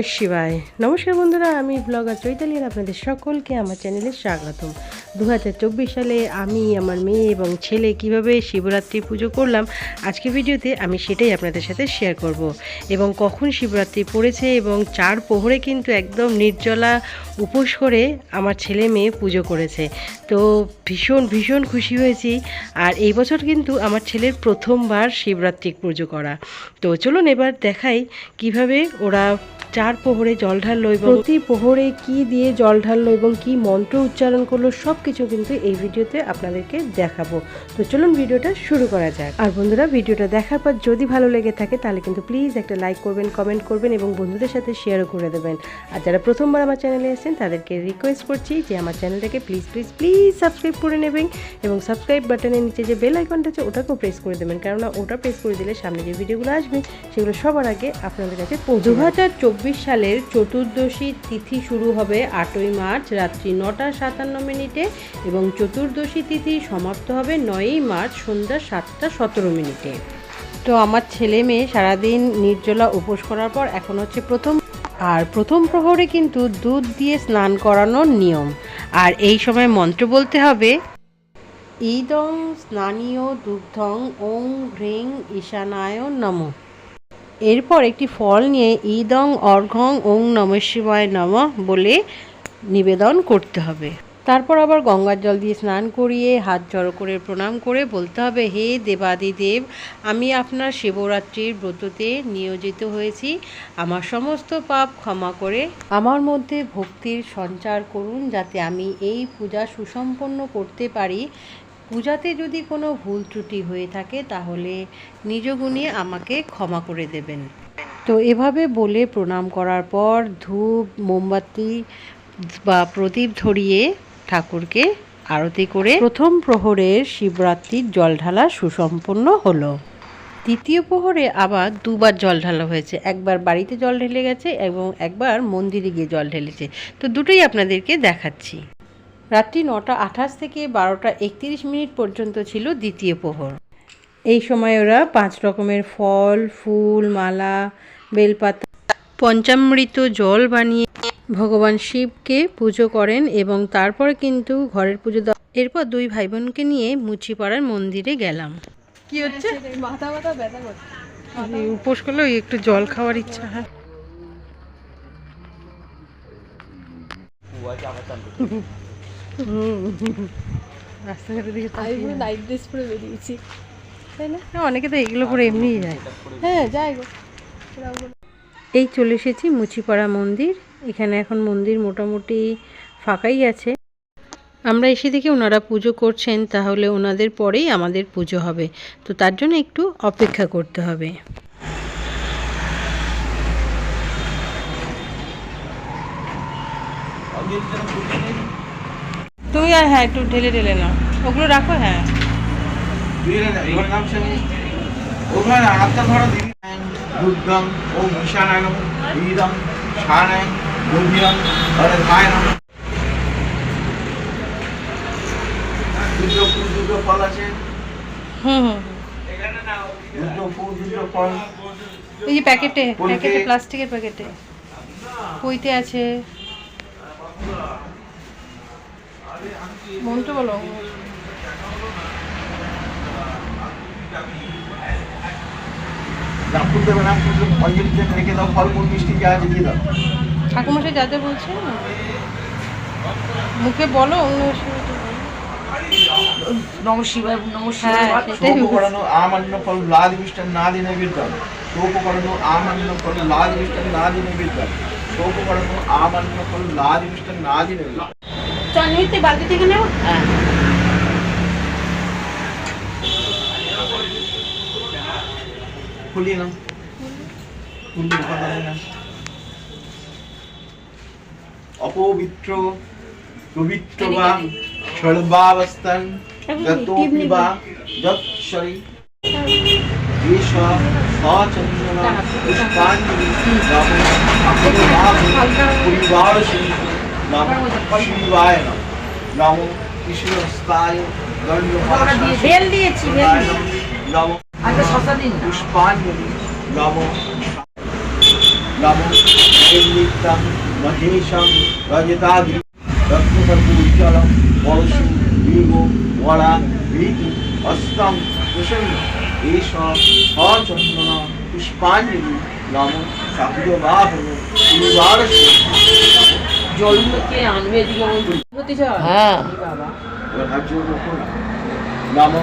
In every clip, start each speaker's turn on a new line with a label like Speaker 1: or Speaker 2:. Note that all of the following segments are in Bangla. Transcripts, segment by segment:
Speaker 1: নমঃ শিবায়। নমস্কার বন্ধুরা, আমি ব্লগার চৈতালি আর আপনাদের সকলকে আমার চ্যানেলে স্বাগতম। দু হাজার চব্বিশ সালে আমি, আমার মেয়ে এবং ছেলে কীভাবে শিবরাত্রি পুজো করলাম, আজকে ভিডিওতে আমি সেটাই আপনাদের সাথে শেয়ার করব। এবং কখন শিবরাত্রি পড়েছে এবং চার পোহরে কিন্তু একদম নির্জলা উপোস করে আমার ছেলে মেয়ে পুজো করেছে। তো ভীষণ ভীষণ খুশি হয়েছি। আর এই বছর কিন্তু আমার ছেলের প্রথমবার শিবরাত্রি পুজো করা। তো চলুন এবার দেখাই কীভাবে ওরা চার পোহরে জল ঢাললো এবং প্রতি পোহরে কি দিয়ে জল ঢাললো এবং কি মন্ত্র উচ্চারণ করল সব কিছু কিন্তু এই ভিডিওতে আপনাদেরকে দেখাবো। তো চলুন ভিডিওটা শুরু করা যাক। আর বন্ধুরা, ভিডিওটা দেখার পর যদি ভালো লেগে থাকে, তাহলে কিন্তু প্লিজ একটা লাইক করবেন, কমেন্ট করবেন এবং বন্ধুদের সাথে শেয়ারও করে দেবেন। আর যারা প্রথমবার আমার চ্যানেলে এসেছেন, তাদেরকে রিকোয়েস্ট করছি যে আমার চ্যানেলটাকে প্লিজ প্লিজ প্লিজ সাবস্ক্রাইব করে নেবেন এবং সাবস্ক্রাইব বাটনের নিচে যে বেল আইকনটা আছে, ওটাকেও প্রেস করে দেবেন। কেননা ওটা প্রেস করে দিলে সামনে যে ভিডিওগুলো আসবে, সেগুলো সবার আগে আপনাদের কাছে দু হাজার চব্বিশ সালের চতুর্দশী তিথি শুরু হবে আটই মার্চ রাত্রি নটা সাতান্ন মিনিটে এবং চতুর্দশী তিথি সমাপ্ত হবে নয়ই মার্চ সন্ধ্যা সাতটা সতেরো মিনিটে। তো আমার ছেলে মেয়ে সারাদিন নির্জলা উপোস করার পর এখন হচ্ছে প্রথম আর প্রথম প্রহরে কিন্তু দুধ দিয়ে স্নান করানোর নিয়ম। আর এই সময় মন্ত্র বলতে হবে ইদং স্নানীয় দুগ্ধং ওং হ্রিং ঈশানায় নম। এরপর একটি ফল নিয়ে ইদং অর্ঘং ওং নম শিবায় নম বলে নিবেদন করতে হবে। তারপর আবার গঙ্গার জল দিয়ে স্নান করিয়ে হাত জড়ো করে প্রণাম করে বলতে হবে, হে দেবাদিদেব, আমি আপনার শিবরাত্রির ব্রততে নিয়োজিত হয়েছি। আমার সমস্ত পাপ ক্ষমা করে আমার মধ্যে ভক্তির সঞ্চার করুন যাতে আমি এই পূজা সুসম্পন্ন করতে পারি। পূজাতে যদি কোনো ভুল ত্রুটি হয়ে থাকে, তাহলে নিজ গুণে আমাকে ক্ষমা করে দেবেন। তো এভাবে বলে প্রণাম করার পর ধূপ, মোমবাতি বা প্রদীপ ধরিয়ে ঠাকুরকে আরতি করে প্রথম প্রহরের শিবরাত্রির জল ঢালা সুসম্পন্ন হলো। দ্বিতীয় প্রহরে আবার দুবার জল ঢালা হয়েছে। একবার বাড়িতে জল ঢেলে গেছে এবং একবার মন্দিরে গিয়ে জল ঢেলেছে। তো দুটোই আপনাদেরকে দেখাচ্ছি। রাত্রি নটা আঠাশ থেকে বারোটা একত্রিশ মিনিট পর্যন্ত ছিল দ্বিতীয় প্রহর। এই সময় ওরা পাঁচ রকমের ফল ফুল মালা বেলপাতা পঞ্চামৃত জল বানিয়ে ভগবান শিবকে পুজো করেন এবং তারপরে কিন্তু ঘরের পুজো দেওয়া। এরপর দুই ভাই বোনকে নিয়ে মুচিপাড়ার মন্দিরে গেলাম। কি হচ্ছে?
Speaker 2: মাথা মাথা ব্যথা করছে।
Speaker 1: উপোস করলে ওই একটু জল খাওয়ার ইচ্ছা হয়। রাস্তাঘাটের দিকে
Speaker 2: আমি নাইট ড্রেস পরে বেরিয়েছি তাই না?
Speaker 1: অনেকে তো এগুলো করে এমনিই যায়।
Speaker 2: হ্যাঁ যাই গো।
Speaker 1: এই চলে এসেছি মুচিপাড়া মন্দির। এখানে এখন মন্দির মোটামুটি ফাঁকাই আছে। আমরা এসে দেখি ওনারা পুজো করছেন তাহলে ওনাদের পরেই আমাদের পুজো হবে। তো তার জন্য একটু অপেক্ষা করতে হবে। তুমি আর হ্যাঁ একটু ঢেলে ঢেলে নাও। ওগুলো রাখো হ্যাঁ। এই যে প্যাকেটে প্যাকেটে প্লাস্টিকের প্যাকেটে। কইতে আছে। মন্ত্র বলো ঠাকুমশাই যাতে বলছে মুখে বলো
Speaker 2: নম শিবায় নম
Speaker 1: হ্যাঁ
Speaker 3: করানো আমান্য ফল লাল মিষ্টান না দিনে বিদ্যান শোক করানো আমান্য ফল লাল মিষ্টান না দিনে বিদ্যান শোক করানো আমান্য ফল লাল মিষ্টান না দিনে
Speaker 1: চন্দ্রিতে বালতি থেকে নেব?
Speaker 3: খুলিয়ে নাও। খুলিয়ে অপবিত্র পবিত্র বা সর্বাবস্থান যতোপি বা সচন্দন পুষ্পাঞ্জলি পরিবার নমো শিবায় নম নমো কৃষ্ণস্তায়
Speaker 1: বেল দিয়েছি
Speaker 3: নমো পুষ্পাঞ্জলি। নমো নমো নিত্যম মহেশম রজতাগি রত্নকর্পূজ্জলম পরশু দীর্ঘ বড়া ভীতি অষ্টম প্রসন্ন এস সচন্দন পুষ্পাঞ্জলি।
Speaker 2: জলকে আনবে এদিকে আমার প্রতি
Speaker 4: হ্যাঁ
Speaker 2: বাবা
Speaker 3: নম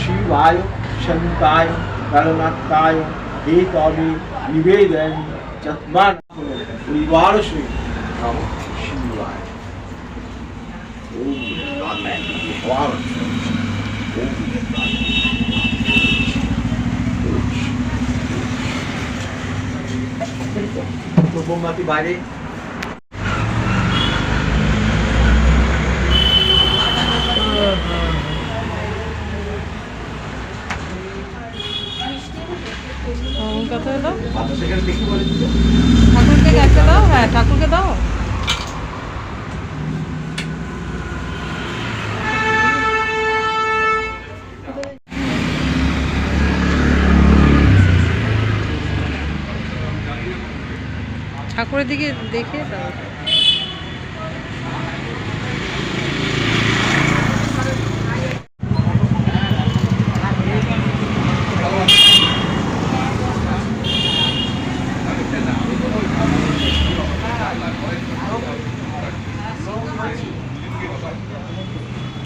Speaker 3: শিবায় শঙ্কায় করণাত্তায় হে তবে নিবেদন চত্মান পরিবার সহিত নম শিবায় মোমবাতি বাইরে
Speaker 2: কত হলো
Speaker 3: বাতাস এখানে দেখি বলে দিল
Speaker 2: ঠাকুরকে একটা দাও? হ্যাঁ ঠাকুরকে দাও। ঠাকুরের দিকে দেখে দাও।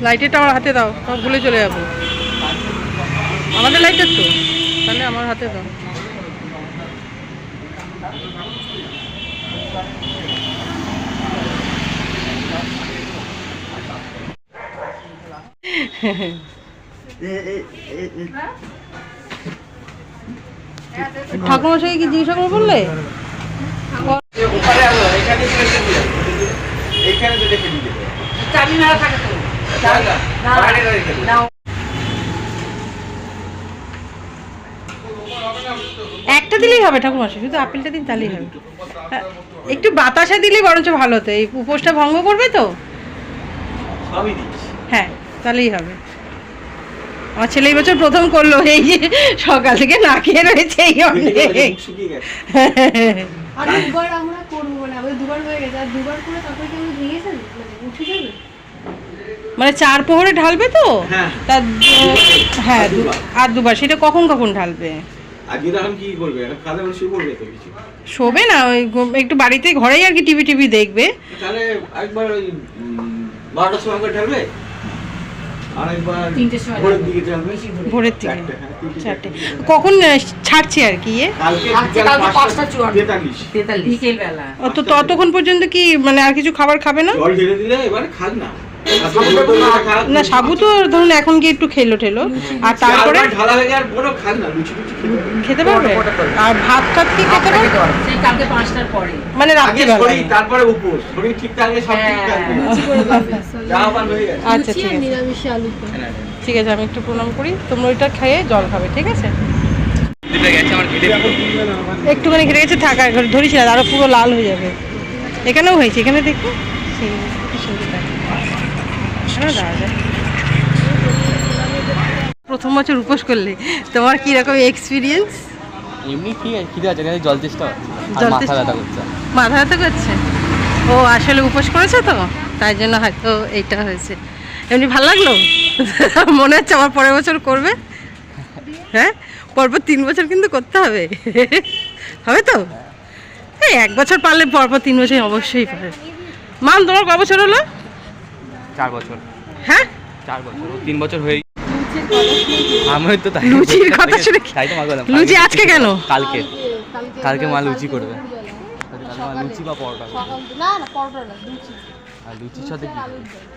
Speaker 2: লাইটেরটা আমার হাতে দাও সব ভুলে চলে যাব। আমাদের লাইটের তো তাহলে আমার হাতে দাও। ঠাকুরমশাই কি জিজ্ঞাসা করে বললে?
Speaker 3: এখানে তো রেখে
Speaker 2: চাবি মেলা থাকে তো।
Speaker 1: একটা দিলেই হবে ঠাকুরমশাই শুধু আপেলটা দিন তাহলেই হবে। হ্যাঁ, একটু বাতাসা দিলেই বরঞ্চ ভালো হতো এই উপোসটা ভঙ্গ করবে তো? হ্যাঁ তাহলেই হবে। আমার ছেলে এই বছর প্রথম করল এই যে সকাল থেকে না খেয়ে রয়েছে এই অনেক।
Speaker 5: আর দুবার আমরা করব মানে দুবার হয়ে গেছে আর দুবার করে তারপরে কি আমরা ভেঙেছেন মানে
Speaker 1: চার পোহরে ঢালবে তো?
Speaker 3: হ্যাঁ।
Speaker 1: তার হ্যাঁ
Speaker 3: আর দুবার।
Speaker 1: আর দুবার। সেটা কখন কখন ঢালবে? শোবে না ওই একটু বাড়িতে ঘরেই আর কি টিভি টিভি দেখবে।
Speaker 3: তাহলে একবার ওই বারোটার সময় করে ঢালবে? আর একবার
Speaker 2: তিনটের সময়
Speaker 3: ভোরের দিকে চারটে, হ্যাঁ।
Speaker 1: কখন ছাড়ছে আর কি তো ততক্ষণ পর্যন্ত কি মানে আর কিছু খাবার খাবে না?
Speaker 3: জল ঢেলে দিলে এবারে খাক না।
Speaker 1: না সাবু তো ধরুন এখন কি একটু খেলো ঠেলো। আর তারপরে?
Speaker 3: হয়ে খেতে
Speaker 1: পারবে? আর ভাত টাত কি খেতে পারবে?
Speaker 2: কালকে পাঁচটার পরে।
Speaker 1: মানে রাত্রিবেলা
Speaker 3: তারপরে উপোস। শরীর ঠিক থাকলে সব ঠিক থাকবে। হয়ে গেছে।
Speaker 1: আচ্ছা ঠিক আছে।
Speaker 5: নিরামিষে আলু
Speaker 1: ঠিক আছে আমি একটু প্রণাম করি। তোমরা ওইটা খেয়ে জল খাবে ঠিক আছে? একটুখানি ঘিরে গেছে থাকা ধরিস না আরও পুরো লাল হয়ে যাবে। এখানেও হয়েছে এখানে দেখো। সেই কি যায় প্রথম বছর উপোস করলে। তোমার কি রকম এক্সপিরিয়েন্স
Speaker 6: এমনি ঠিক আছে খিদে আছে জল চেষ্টা মাথা ব্যথা করছে।
Speaker 1: মাথা ব্যথা করছে? ও আসলে উপোস করেছ তো? তাই জন্য হয়তো এইটা হয়েছে। এমনি ভালো লাগল? মনে হচ্ছে আমার পরের বছর করবে। হ্যাঁ? পরপর তিন বছর কিন্তু করতে হবে। হবে তো? এই এক বছর পারলে পরপর তিন বছর অবশ্যই পারে মান তোমার ক বছর হলো?
Speaker 6: চার বছর।
Speaker 1: হ্যাঁ?
Speaker 6: চার বছর তিন বছর হয়ে আমি তো তাই।
Speaker 1: লুচির কথা শুনে
Speaker 6: তাই তো
Speaker 1: লুচি আজকে কেন?
Speaker 6: কালকে।
Speaker 5: কালকে
Speaker 6: কালকে মা লুচি করবে।
Speaker 5: দুপুরবেলা।
Speaker 6: কালকে মা লুচি বা পরোটা
Speaker 5: না না পরোটা না লুচি।
Speaker 6: আর লুচির সাথে কি?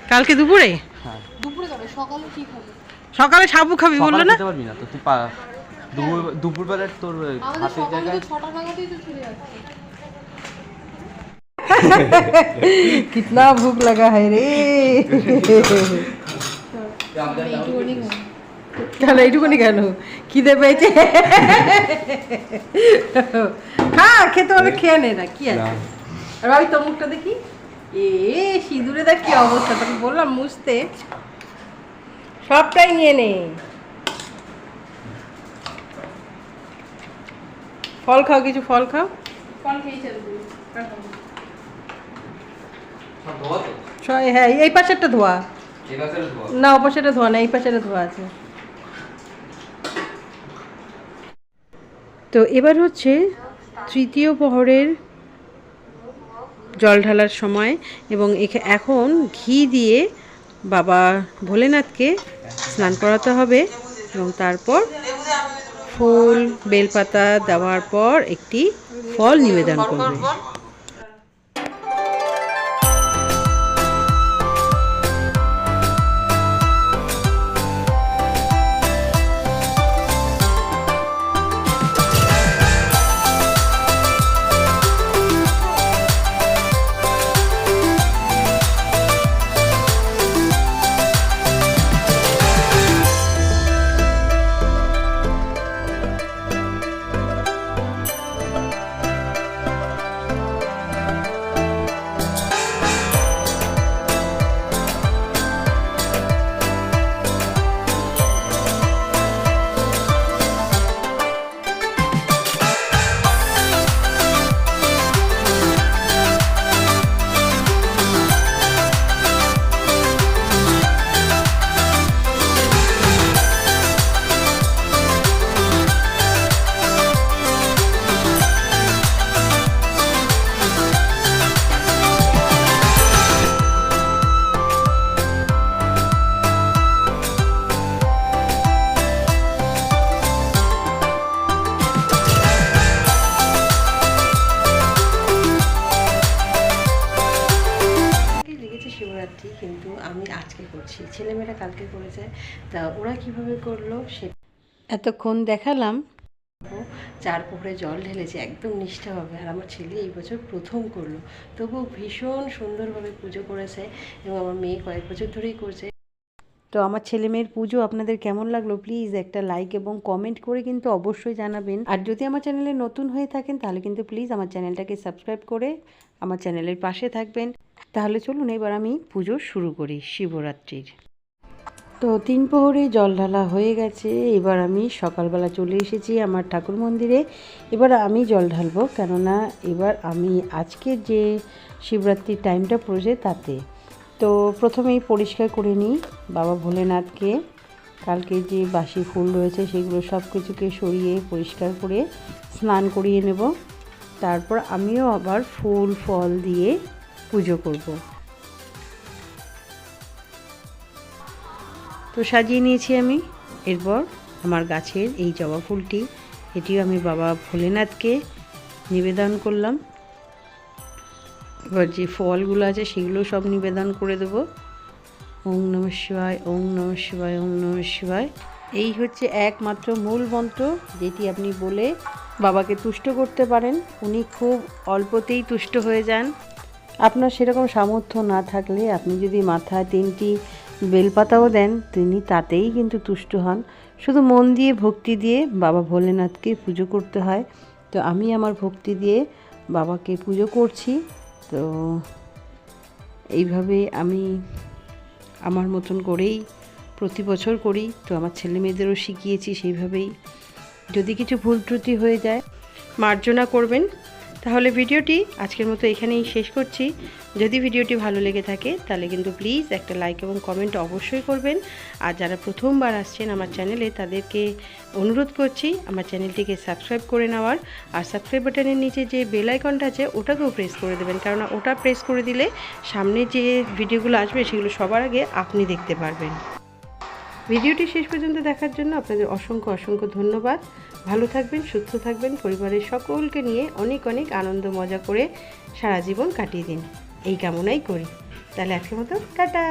Speaker 1: কালকে দুপুরে?
Speaker 6: হ্যাঁ।
Speaker 5: দুপুরে সকালে কি খাবে?
Speaker 1: সকালে সাবু খাবি বলল না?
Speaker 6: পারবি না তো তুই পা- দুপুর দুপুরবেলার তোর হাতের জায়গায়
Speaker 5: ছটা নাগাদই তো চলে যাচ্ছে
Speaker 1: কিতনা ভুক লাগা है
Speaker 5: খাবে
Speaker 1: কেন এইটুকুনি কেন খিদে পেয়েছে খা খেতে হলে খেয়ে নে না কি আছে। আর ভাবি তোর মুখটা দেখি এ সিঁদুরে দেখ কি অবস্থা তোকে বললাম মুছতে সবটাই নিয়ে নে ফল খাও কিছু ফল খাও
Speaker 5: ফল খেয়েছে
Speaker 6: তো?
Speaker 2: হ্যাঁ এই পাশেরটা ধোয়া। না ও পাশেটা ধোয়া না এই পাশেটা ধোয়া আছে।
Speaker 1: তো এবার হচ্ছে তৃতীয় প্রহরের জল ঢালার সময় এবং এখা- এখন ঘি দিয়ে বাবা ভোলেনাথকে স্নান করাতে হবে এবং তারপর ফুল বেলপাতা দেওয়ার পর একটি ফল নিবেদন করবে। কালকে করেছে। তা ওরা কীভাবে করল সে এতক্ষণ দেখালাম। চার পুকুরে জল ঢেলেছে একদম নিষ্ঠাভাবে আর আমার ছেলে এই বছর প্রথম করল। তবুও ভীষণ সুন্দরভাবে পুজো করেছে এবং আমার মেয়ে কয়েক বছর ধরেই করছে। তো আমার ছেলে মেয়ের পুজো আপনাদের কেমন লাগল? প্লিজ একটা লাইক এবং কমেন্ট করে কিন্তু অবশ্যই জানাবেন। আর যদি আমার চ্যানেলে নতুন হয়ে থাকেন তাহলে কিন্তু প্লিজ আমার চ্যানেলটাকে সাবস্ক্রাইব করে আমার চ্যানেলের পাশে থাকবেন। তাহলে চলুন এবার আমি পুজো শুরু করি শিবরাত্রির। তো তিন প্রহরে জল ঢালা হয়ে গেছে। এবার আমি সকালবেলা চলে এসেছি আমার ঠাকুর মন্দিরে। এবার আমি জল ঢালবো, কেননা এবার আমি আজকের যে শিবরাত্রির টাইমটা পড়েছে তাতে। তো প্রথমেই পরিষ্কার করে নিই বাবা ভোলেনাথকে। কালকে যে বাসি ফুল রয়েছে সেগুলো সব কিছুকে সরিয়ে পরিষ্কার করে স্নান করিয়ে নেব। তারপর আমিও আবার ফুল, ফল দিয়ে পুজো করব। তো সাজিয়ে নিয়েছি আমি। এরপর আমার গাছের এই জবা ফুলটি, এটিও আমি বাবা ভোলেনাথকে নিবেদন করলাম। এবার যে ফলগুলো আছে সেগুলো সব নিবেদন করে দেবো। ওং নম শিবায় ওং নম শিবায় ওং নম শিবায়। এই হচ্ছে একমাত্র মূল মন্ত্র যেটি আপনি বলে বাবাকে তুষ্ট করতে পারেন। উনি খুব অল্পতেই তুষ্ট হয়ে যান। আপনার সেরকম সামর্থ্য না থাকলে আপনি যদি মাথায় তিনটি বেলপাতাও দেন, তিনি তাতেই কিন্তু তুষ্ট হন। শুধু মন দিয়ে ভক্তি দিয়ে বাবা ভোলেনাথকে পুজো করতে হয়। তো আমি আমার ভক্তি দিয়ে বাবাকে পুজো করছি। তো এইভাবে আমি আমার মতন করেই প্রতি বছর করি। তো আমার ছেলে মেয়েদেরও শিখিয়েছি সেইভাবেই। যদি কিছু ভুল ত্রুটি হয়ে যায়, মার্জনা করবেন। তাহলে ভিডিওটি আজকের মতো এখানেই শেষ করছি। যদি ভিডিওটি ভালো লেগে থাকে, তাহলে কিন্তু প্লিজ একটা লাইক এবং কমেন্ট অবশ্যই করবেন। আর যারা প্রথমবার আসছেন আমার চ্যানেলে, তাদেরকে অনুরোধ করছি আমার চ্যানেলটিকে সাবস্ক্রাইব করে নেওয়ার। আর সাবস্ক্রাইব বাটনের নিচে যে বেল আইকনটা আছে, ওটাকেও প্রেস করে দেবেন। কারণ ওটা প্রেস করে দিলে সামনে যে ভিডিওগুলো আসবে, সেগুলো সবার আগে আপনি দেখতে পারবেন। ভিডিওটি শেষ পর্যন্ত দেখার জন্য আপনাদের অসংখ্য অসংখ্য ধন্যবাদ। ভালো থাকবেন, সুস্থ থাকবেন, পরিবারের সকলকে নিয়ে অনেক অনেক আনন্দ, মজা করে সারা জীবন কাটিয়ে দিন। এই কামনাই করি। তাহলে আজকের মতো, টাটা!